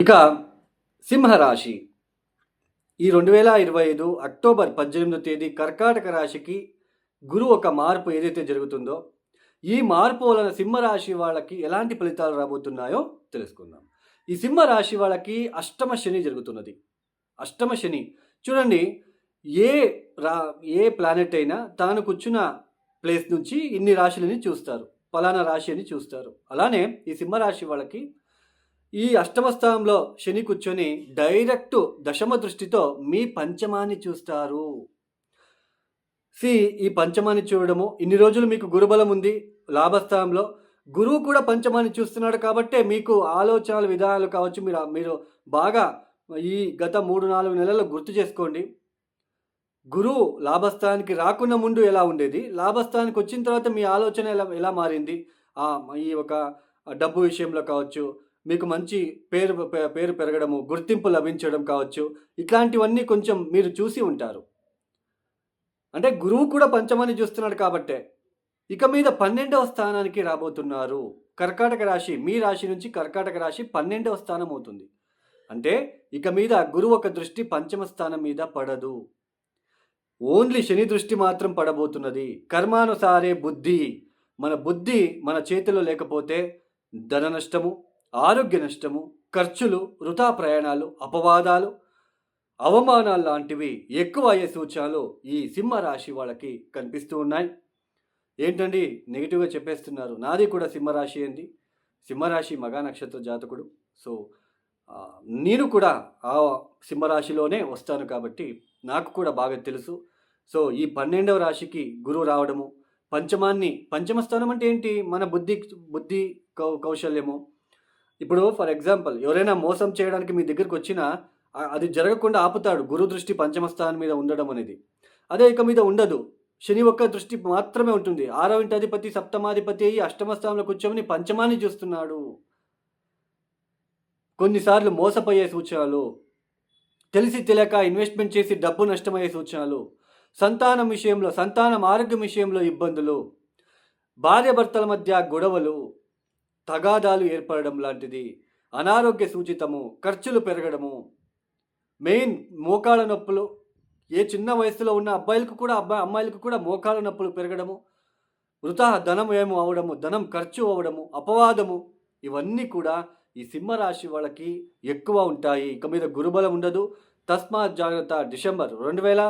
ఇక సింహరాశి. ఈ రెండు వేల ఇరవై ఐదు అక్టోబర్ పద్దెనిమిదో తేదీ కర్కాటక రాశికి గురువు ఒక మార్పు ఏదైతే జరుగుతుందో ఈ మార్పు వలన సింహరాశి వాళ్ళకి ఎలాంటి ఫలితాలు రాబోతున్నాయో తెలుసుకుందాం. ఈ సింహరాశి వాళ్ళకి అష్టమ శని జరుగుతున్నది. అష్టమ శని చూడండి ఏ రా ఏ ప్లానెట్ అయినా తాను కూర్చున్న ప్లేస్ నుంచి ఇన్ని రాశులని చూస్తారు. ఫలానా రాశి అని చూస్తారు. అలానే ఈ సింహరాశి వాళ్ళకి ఈ అష్టమ స్థానంలో శని కూర్చొని డైరెక్ట్ దశమ దృష్టితో మీ పంచమాన్ని చూస్తారు. సి ఈ పంచమాన్ని చూడడము. ఇన్ని రోజులు మీకు గురుబలం ఉంది. లాభస్థానంలో గురువు కూడా పంచమాన్ని చూస్తున్నాడు కాబట్టే మీకు ఆలోచనలు విధానాలు కావచ్చు. మీరు మీరు బాగా ఈ గత మూడు నాలుగు నెలల్లో గుర్తు చేసుకోండి. గురువు లాభస్థానానికి రాకుండా ముందు ఎలా ఉండేది? లాభస్థానానికి వచ్చిన తర్వాత మీ ఆలోచన ఎలా ఎలా మారింది? ఈ ఒక డబ్బు విషయంలో కావచ్చు మీకు మంచి పేరు పే- పేరు పెరగడము గుర్తింపు లభించడం కావచ్చు. ఇట్లాంటివన్నీ కొంచెం మీరు చూసి ఉంటారు. అంటే గురువు కూడా పంచమని చూస్తున్నాడు కాబట్టే. ఇక మీద పన్నెండవ స్థానానికి రాబోతున్నారు. కర్కాటక రాశి మీ రాశి నుంచి కర్కాటక రాశి పన్నెండవ స్థానం అవుతుంది. అంటే ఇక మీద గురువు ఒక దృష్టి పంచమ స్థానం మీద పడదు. ఓన్లీ శని దృష్టి మాత్రం పడబోతున్నది. కర్మానుసారే బుద్ధి. మన బుద్ధి మన చేతిలో లేకపోతే ధన నష్టము ఆరోగ్య నష్టము ఖర్చులు వృథా ప్రయాణాలు అపవాదాలు అవమానాలు లాంటివి ఎక్కువ అయ్యే సూచనలు ఈ సింహ రాశి వాళ్ళకి కనిపిస్తూ ఉన్నాయి. ఏంటండి? నెగిటివ్గా చెప్పేస్తున్నారు. నాది కూడా సింహరాశి ఏంది సింహరాశి మగా నక్షత్ర జాతకుడు. సో నేను కూడా ఆ సింహరాశిలోనే వస్తాను కాబట్టి నాకు కూడా బాగా తెలుసు. సో ఈ పన్నెండవ రాశికి గురువు రావడము పంచమాన్ని పంచమ స్థానం అంటే ఏంటి? మన బుద్ధి బుద్ధి కౌ కౌశల్యము. ఇప్పుడు ఫర్ ఎగ్జాంపుల్ ఎవరైనా మోసం చేయడానికి మీ దగ్గరికి వచ్చినా అది జరగకుండా ఆపుతాడు గురు దృష్టి పంచమ స్థానం మీద ఉండడం అనేది. అదే ఇక మీద ఉండదు. శని ఒక్క దృష్టి మాత్రమే ఉంటుంది. ఆరవ అధిపతి సప్తమాధిపతి అయ్యి అష్టమ స్థానంలో కూర్చొని పంచమాన్ని చూస్తున్నాడు. కొన్నిసార్లు మోసపోయే సూచనలు తెలిసి తెలియక ఇన్వెస్ట్మెంట్ చేసి డబ్బు నష్టమయ్యే సూచనలు సంతానం విషయంలో సంతానం ఆరోగ్యం విషయంలో ఇబ్బందులు భార్యాభర్తల మధ్య గొడవలు తగాదాలు ఏర్పడడం లాంటిది. అనారోగ్య సూచితము ఖర్చులు పెరగడము. మెయిన్ మోకాళ్ళ నొప్పులు ఏ చిన్న వయసులో ఉన్న అబ్బాయిలకు కూడా అబ్బాయి అమ్మాయిలకు కూడా మోకాళ్ళ నొప్పులు పెరగడము. వృధా ధనం ఏమో అవడము ధనం ఖర్చు అవ్వడము అపవాదము ఇవన్నీ కూడా ఈ సింహరాశి వాళ్ళకి ఎక్కువ ఉంటాయి. ఇక మీద గురుబలం ఉండదు. తస్మాత్ జాగ్రత్త డిసెంబర్ రెండు వేల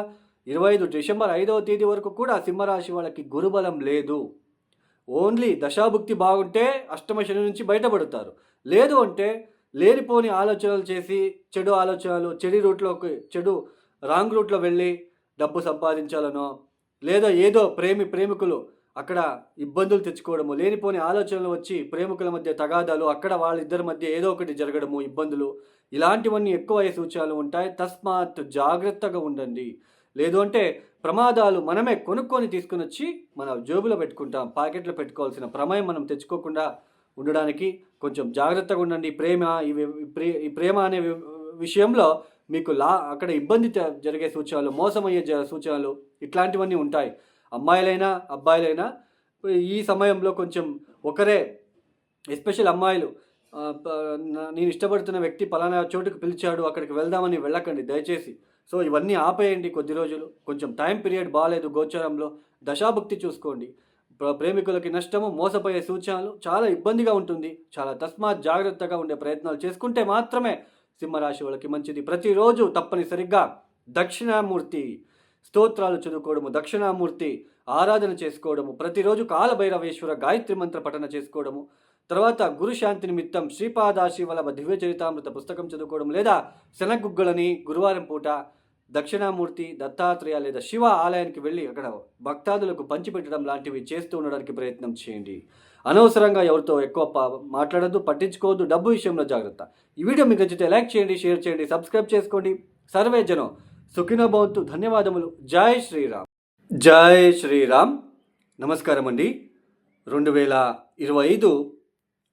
ఇరవై ఐదు డిసెంబర్ ఐదవ తేదీ వరకు కూడా సింహరాశి వాళ్ళకి గురుబలం లేదు. ఓన్లీ దశాభుక్తి బాగుంటే అష్టమ శని నుంచి బయటపడతారు. లేదు అంటే లేనిపోని ఆలోచనలు చేసి చెడు ఆలోచనలు చెడు రూట్లోకి చెడు రాంగ్ రూట్లో వెళ్ళి డబ్బు సంపాదించాలనో లేదా ఏదో ప్రేమి ప్రేమికులు అక్కడ ఇబ్బందులు తెచ్చుకోవడము లేనిపోని ఆలోచనలు వచ్చి ప్రేమికుల మధ్య తగాదాలు అక్కడ వాళ్ళిద్దరి మధ్య ఏదో ఒకటి జరగడము ఇబ్బందులు ఇలాంటివన్నీ ఎక్కువ అయ్యే సూచనలు ఉంటాయి. తస్మాత్ జాగ్రత్తగా ఉండండి. లేదు అంటే ప్రమాదాలు మనమే కొనుక్కొని తీసుకుని వచ్చి మన జేబులో పెట్టుకుంటాం. పాకెట్లో పెట్టుకోవాల్సిన ప్రమేయం మనం తెచ్చుకోకుండా ఉండడానికి కొంచెం జాగ్రత్తగా ఉండండి. ప్రేమ ఈ ఈ ప్రేమ అనే విషయంలో మీకు లా అక్కడ ఇబ్బంది త- జరిగే సూచనలు మోసమయ్యే జ- సూచనలు ఇట్లాంటివన్నీ ఉంటాయి. అమ్మాయిలైనా అబ్బాయిలైనా ఈ సమయంలో కొంచెం ఒకరే ఎస్పెషల్ అమ్మాయిలు నేను ఇష్టపడుతున్న వ్యక్తి పలానా చోటుకు పిలిచాడు అక్కడికి వెళ్దామని వెళ్ళకండి. దయచేసి సో ఇవన్నీ ఆపేయండి కొద్ది రోజులు. కొంచెం టైం పీరియడ్ బాగాలేదు గోచరంలో. దశాభక్తి చూసుకోండి. ప్ర- ప్రేమికులకి నష్టము మోసపోయే సూచనలు చాలా ఇబ్బందిగా ఉంటుంది. చాలా తస్మాత్ జాగ్రత్తగా ఉండే ప్రయత్నాలు చేసుకుంటే మాత్రమే సింహరాశి వాళ్ళకి మంచిది. ప్రతిరోజు తప్పనిసరిగా దక్షిణామూర్తి స్తోత్రాలు చదువుకోవడము దక్షిణామూర్తి ఆరాధన చేసుకోవడము ప్రతిరోజు కాలభైరవేశ్వర గాయత్రి మంత్ర పఠన చేసుకోవడము తర్వాత గురుశాంతి నిమిత్తం శ్రీపాదాశి వల్లభ దివ్య చరితామృత పుస్తకం చదువుకోవడం లేదా శనగుగ్గులని గురువారం పూట దక్షిణామూర్తి దత్తాత్రేయ లేదా శివ ఆలయానికి వెళ్ళి అక్కడ భక్తాదులకు పంచిపెట్టడం లాంటివి చేస్తూ ఉండడానికి ప్రయత్నం చేయండి. అనవసరంగా ఎవరితో ఎక్కువ మాట్లాడద్దు పట్టించుకోవద్దు డబ్బు విషయంలో జాగ్రత్త. ఈ వీడియో మీకు నచ్చితే లైక్ చేయండి షేర్ చేయండి సబ్స్క్రైబ్ చేసుకోండి. సర్వే జనం సుఖినో భవంతు. ధన్యవాదములు. జై శ్రీరామ్. జై శ్రీరామ్. నమస్కారం అండి రెండు వేల ఇరవై ఐదు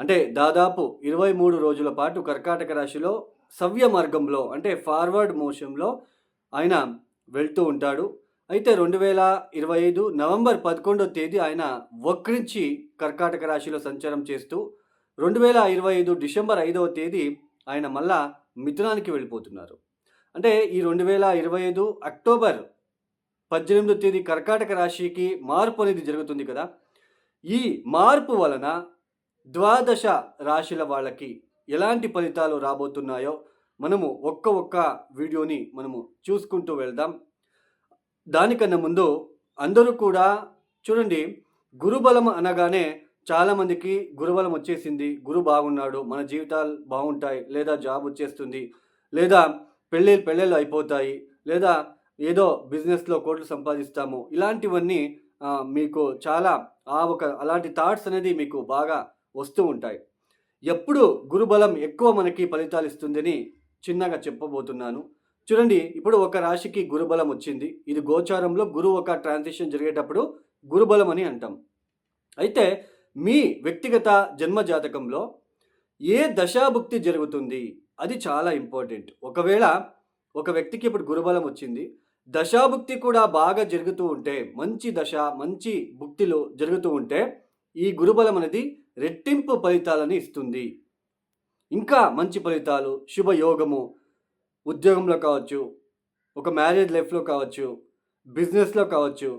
అంటే దాదాపు ఇరవై మూడు రోజుల పాటు కర్కాటక రాశిలో సవ్య మార్గంలో అంటే ఫార్వర్డ్ మోషన్లో ఆయన వెళ్తూ ఉంటాడు. అయితే రెండు వేల ఇరవై ఐదు నవంబర్ పదకొండవ తేదీ ఆయన వక్రించి కర్కాటక రాశిలో సంచారం చేస్తూ రెండు వేల ఇరవై ఐదు డిసెంబర్ ఐదవ తేదీ ఆయన మళ్ళా మిథునానికి వెళ్ళిపోతున్నారు. అంటే ఈ రెండు వేల ఇరవై ఐదు అక్టోబర్ పద్దెనిమిదో తేదీ కర్కాటక రాశికి మార్పు అనేది జరుగుతుంది కదా. ఈ మార్పు వలన ద్వాదశ రాశుల వాళ్ళకి ఎలాంటి ఫలితాలు రాబోతున్నాయో మనము ఒక్క ఒక్క వీడియోని మనము చూసుకుంటూ వెళ్దాం. దానికన్నా ముందు అందరూ కూడా చూడండి గురుబలం అనగానే చాలామందికి గురుబలం వచ్చేసింది. గురు బాగున్నాడు మన జీవితాలు బాగుంటాయి లేదా జాబ్ వచ్చేస్తుంది లేదా పెళ్ళి పెళ్ళిళ్ళు అయిపోతాయి లేదా ఏదో బిజినెస్లో కోట్లు సంపాదిస్తాము. ఇలాంటివన్నీ మీకు చాలా ఆ ఒక అలాంటి థాట్స్ అనేది మీకు బాగా వస్తూ ఉంటాయి. ఎప్పుడు గురుబలం ఎక్కువ మనకి ఫలితాలు ఇస్తుందని చిన్నగా చెప్పబోతున్నాను. చూడండి ఇప్పుడు ఒక రాశికి గురుబలం వచ్చింది. ఇది గోచారంలో గురు ఒక ట్రాన్సిషన్ జరిగేటప్పుడు గురుబలం అని అంటాం. అయితే మీ వ్యక్తిగత జన్మ జాతకంలో ఏ దశాభుక్తి జరుగుతుంది? అది చాలా ఇంపార్టెంట్. ఒకవేళ ఒక వ్యక్తికి ఇప్పుడు గురుబలం వచ్చింది దశాభుక్తి కూడా బాగా జరుగుతూ ఉంటే మంచి దశ మంచి భుక్తిలో జరుగుతూ ఉంటే ఈ గురుబలం అనేది రెట్టింపు ఫలితాలని ఇస్తుంది. ఇంకా మంచి ఫలితాలు శుభయోగము ఉద్యోగంలో కావచ్చు ఒక మ్యారేజ్ లైఫ్లో కావచ్చు బిజినెస్లో కావచ్చు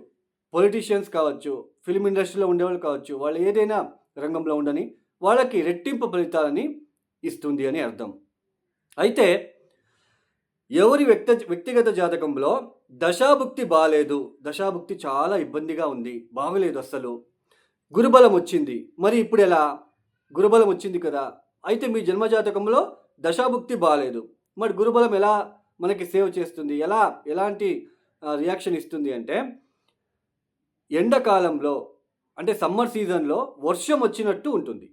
పొలిటీషియన్స్ కావచ్చు ఫిల్మ్ ఇండస్ట్రీలో ఉండేవాళ్ళు కావచ్చు వాళ్ళు ఏదైనా రంగంలో ఉండని వాళ్ళకి రెట్టింపు ఫలితాలని ఇస్తుంది అని అర్థం. అయితే ఎవరి వ్యక్త వ్యక్తిగత జాతకంలో దశాభుక్తి బాగాలేదు దశాభుక్తి చాలా ఇబ్బందిగా ఉంది బాగలేదు అస్సలు. గురుబలం వచ్చింది. మరి ఇప్పుడు ఎలా? గురుబలం వచ్చింది కదా. అయితే మీ జన్మజాతకంలో దశాభుక్తి బాగాలేదు మరి గురుబలం ఎలా మనకి సేవ్ చేస్తుంది? ఎలా ఎలాంటి రియాక్షన్ ఇస్తుంది అంటే ఎండాకాలంలో అంటే సమ్మర్ సీజన్లో వర్షం వచ్చినట్టు ఉంటుంది.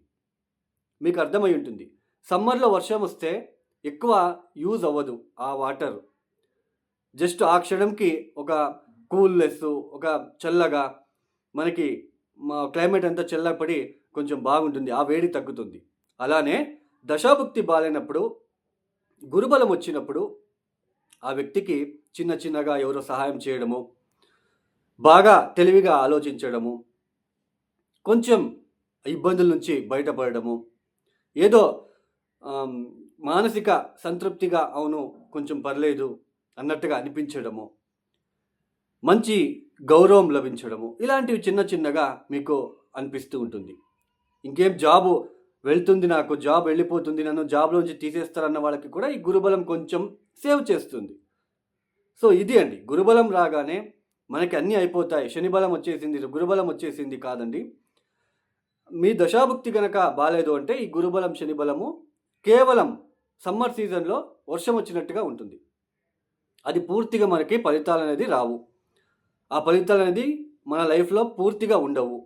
మీకు అర్థమై ఉంటుంది. సమ్మర్లో వర్షం వస్తే ఎక్కువ యూజ్ అవ్వదు ఆ వాటర్. జస్ట్ ఆ క్షణంకి ఒక కూల్నెస్ ఒక చల్లగా మనకి మా క్లైమేట్ అంతా చల్లపడి కొంచెం బాగుంటుంది ఆ వేడి తగ్గుతుంది. అలానే దశాభుక్తి బాగాలేనప్పుడు గురుబలం వచ్చినప్పుడు ఆ వ్యక్తికి చిన్న చిన్నగా ఎవరో సహాయం చేయడము బాగా తెలివిగా ఆలోచించడము కొంచెం ఇబ్బందుల నుంచి బయటపడము ఏదో మానసిక సంతృప్తిగా అవును కొంచెం పర్లేదు అన్నట్టుగా అనిపించడము. మంచి గౌరవం లభించడము. ఇలాంటివి చిన్న చిన్నగా మీకు అనిపిస్తూ ఉంటుంది. ఇంకేం జాబు వెళ్తుంది నాకు జాబ్ వెళ్ళిపోతుంది నన్ను జాబ్లోంచి తీసేస్తారన్న వాళ్ళకి కూడా ఈ గురుబలం కొంచెం సేవ్ చేస్తుంది. సో ఇది అండి. గురుబలం రాగానే మనకి అన్నీ అయిపోతాయి. శనిబలం వచ్చేసింది గురుబలం వచ్చేసింది కాదండి. మీ దశాభుక్తి కనుక బాగాలేదు అంటే ఈ గురుబలం శనిబలము కేవలం సమ్మర్ సీజన్లో వర్షం వచ్చినట్టుగా ఉంటుంది. అది పూర్తిగా మనకి ఫలితాలు అనేది రావు. ఆ ఫలితాలు అనేది మన లైఫ్లో పూర్తిగా ఉండవు.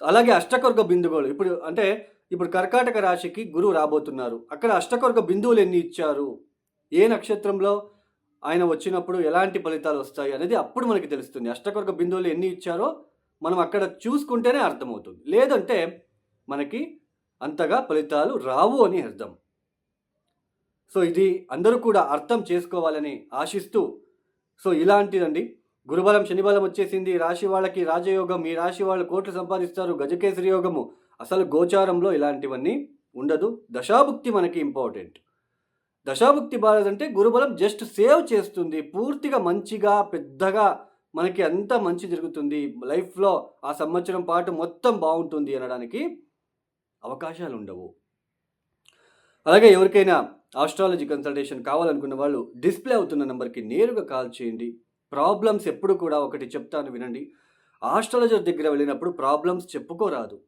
అలాగే అష్టకొర్గ బిందువులు ఇప్పుడు అంటే ఇప్పుడు కర్కాటక రాశికి గురువు రాబోతున్నారు. అక్కడ అష్టకొర్గ బిందువులు ఎన్ని ఇచ్చారు? ఏ నక్షత్రంలో ఆయన వచ్చినప్పుడు ఎలాంటి ఫలితాలు వస్తాయి అనేది అప్పుడు మనకి తెలుస్తుంది. అష్టకొర్గ బిందువులు ఎన్ని ఇచ్చారో మనం అక్కడ చూసుకుంటేనే అర్థమవుతుంది. లేదంటే మనకి అంతగా ఫలితాలు రావు అని అర్థం. సో ఇది అందరూ కూడా అర్థం చేసుకోవాలని ఆశిస్తూ సో ఇలాంటిదండి. గురుబలం శనిబలం వచ్చేసింది. రాశి వాళ్ళకి రాజయోగం. ఈ రాశి వాళ్ళు కోట్లు సంపాదిస్తారు. గజకేసరి యోగము. అసలు గోచారంలో ఇలాంటివన్నీ ఉండదు. దశాభుక్తి మనకి ఇంపార్టెంట్. దశాభుక్తి బాలేదంటే గురుబలం జస్ట్ సేవ్ చేస్తుంది. పూర్తిగా మంచిగా పెద్దగా మనకి అంతా మంచి జరుగుతుంది. లైఫ్లో ఆ సంవత్సరం పాటు మొత్తం బాగుంటుంది అనడానికి అవకాశాలు ఉండవు. అలాగే ఎవరికైనా ఆస్ట్రాలజీ కన్సల్టేషన్ కావాలనుకున్న వాళ్ళు డిస్ప్లే అవుతున్న నెంబర్కి నేరుగా కాల్ చేయండి. ప్రాబ్లమ్స్ ఎప్పుడు కూడా ఒకటి చెప్తాను వినండి. ఆస్ట్రాలజర్ దగ్గర వెళ్ళినప్పుడు ప్రాబ్లమ్స్ చెప్పుకోరాదు.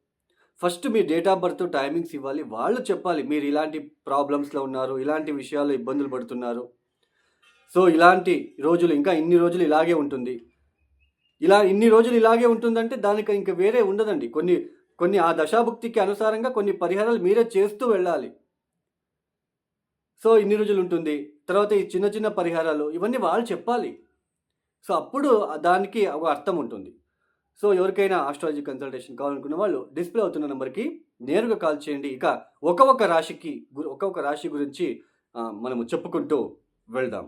ఫస్ట్ మీ డేట్ ఆఫ్ బర్త్ టైమింగ్స్ ఇవ్వాలి. వాళ్ళు చెప్పాలి మీరు ఇలాంటి ప్రాబ్లమ్స్లో ఉన్నారు ఇలాంటి విషయాలు ఇబ్బందులు పడుతున్నారు. సో ఇలాంటి రోజులు ఇంకా ఇన్ని రోజులు ఇలాగే ఉంటుంది. ఇలా ఇన్ని రోజులు ఇలాగే ఉంటుందంటే దానికి ఇంకా వేరే ఉండదండి. కొన్ని కొన్ని ఆ దశాభుక్తికి అనుసారంగా కొన్ని పరిహారాలు మీరే చేస్తూ వెళ్ళాలి. సో ఇన్ని రోజులు ఉంటుంది. తర్వాత ఈ చిన్న చిన్న పరిహారాలు ఇవన్నీ వాళ్ళు చెప్పాలి. సో అప్పుడు దానికి ఒక అర్థం ఉంటుంది. సో ఎవరికైనా ఆస్ట్రాలజీ కన్సల్టేషన్ కావాలనుకున్న వాళ్ళు డిస్ప్లే అవుతున్న నెంబర్కి నేరుగా కాల్ చేయండి. ఇక ఒక్కొక్క రాశికి ఒక్కొక్క రాశి గురించి మనము చెప్పుకుంటూ వెళ్దాం.